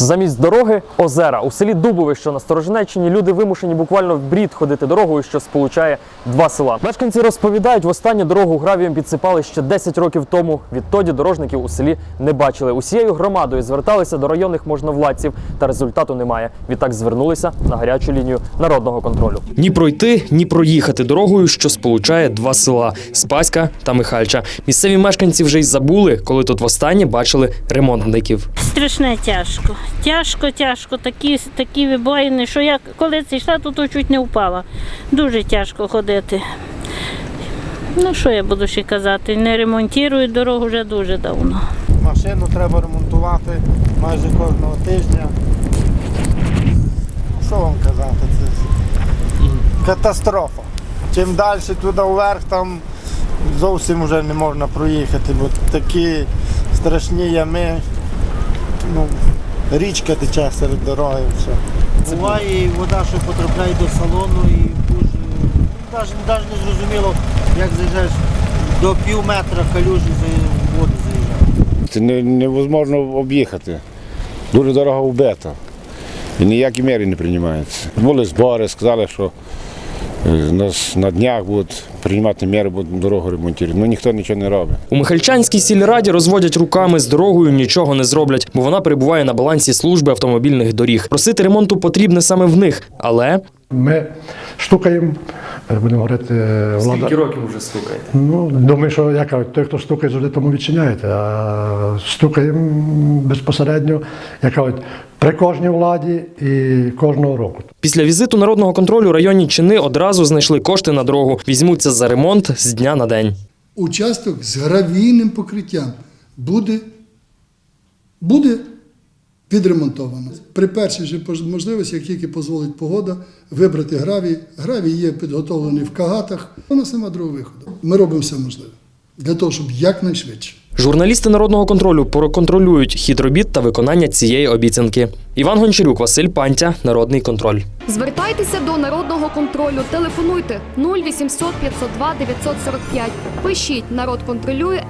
Замість дороги озера у селі Дубове, що на Сторожинеччині, люди вимушені буквально в брід ходити дорогою, що сполучає два села. Мешканці розповідають, востаннє дорогу гравієм підсипали ще 10 років тому. Відтоді дорожників у селі не бачили. Усією громадою зверталися до районних можновладців, та результату немає. Відтак звернулися на гарячу лінію народного контролю. Ні пройти, ні проїхати дорогою, що сполучає два села Спаська та Михальча. Місцеві мешканці вже й забули, коли тут востаннє бачили ремонтників. Страшне тяжко. Тяжко, тяжко. Такі, такі вибоїни, що я коли це йшла, то, чуть не впала. Дуже тяжко ходити. Ну, що я буду ще казати? Не ремонтують дорогу вже дуже давно. Машину треба ремонтувати майже кожного тижня. Що вам казати? Це катастрофа. Чим далі туди вверх, там зовсім вже не можна проїхати, бо такі страшні ями. Ну, річка тече серед дороги. Все. Буває і вода, що потрапляє до салону, і дуже навіть, навіть не зрозуміло, як заїжджаєш до пів метра калюжі за воду заїжджає. Це не, невозможно об'їхати. Дуже дорога вбита. І ніякі міри не приймаються. Були збори, сказали, що е, нас на днях будуть приймати міри, будуть дорогу ремонтувати. Ну ніхто нічого не робить. У Михальчанській сільраді розводять руками з дорогою, нічого не зроблять, бо вона перебуває на балансі служби автомобільних доріг. Просити ремонту потрібне саме в них, але Ми стукаємо, е, будемо говорити, е, влада. років вже стукаєте? Ну, думаю, що я кажу, той, хто стукає, завжди тому відчиняєте. А стукаємо безпосередньо, як кажуть, при кожній владі і кожного року. Після візиту народного контролю районні чини одразу знайшли кошти на дорогу. Візьмуться за ремонт з дня на день. участок з гравійним покриттям буде, буде відремонтовано. При першій же можливості, як тільки дозволить погода, вибрати гравій. Гравій є підготовлений в кагатах, у нас нема другого виходу. Ми робимо все можливе для того, щоб якнайшвидше. Журналісти народного контролю проконтролюють хід робіт та виконання цієї обіцянки. Іван Гончарюк, Василь Пантя, Народний контроль. Звертайтеся до народного контролю. Телефонуйте 0800 502 945. Пишіть народ контролює.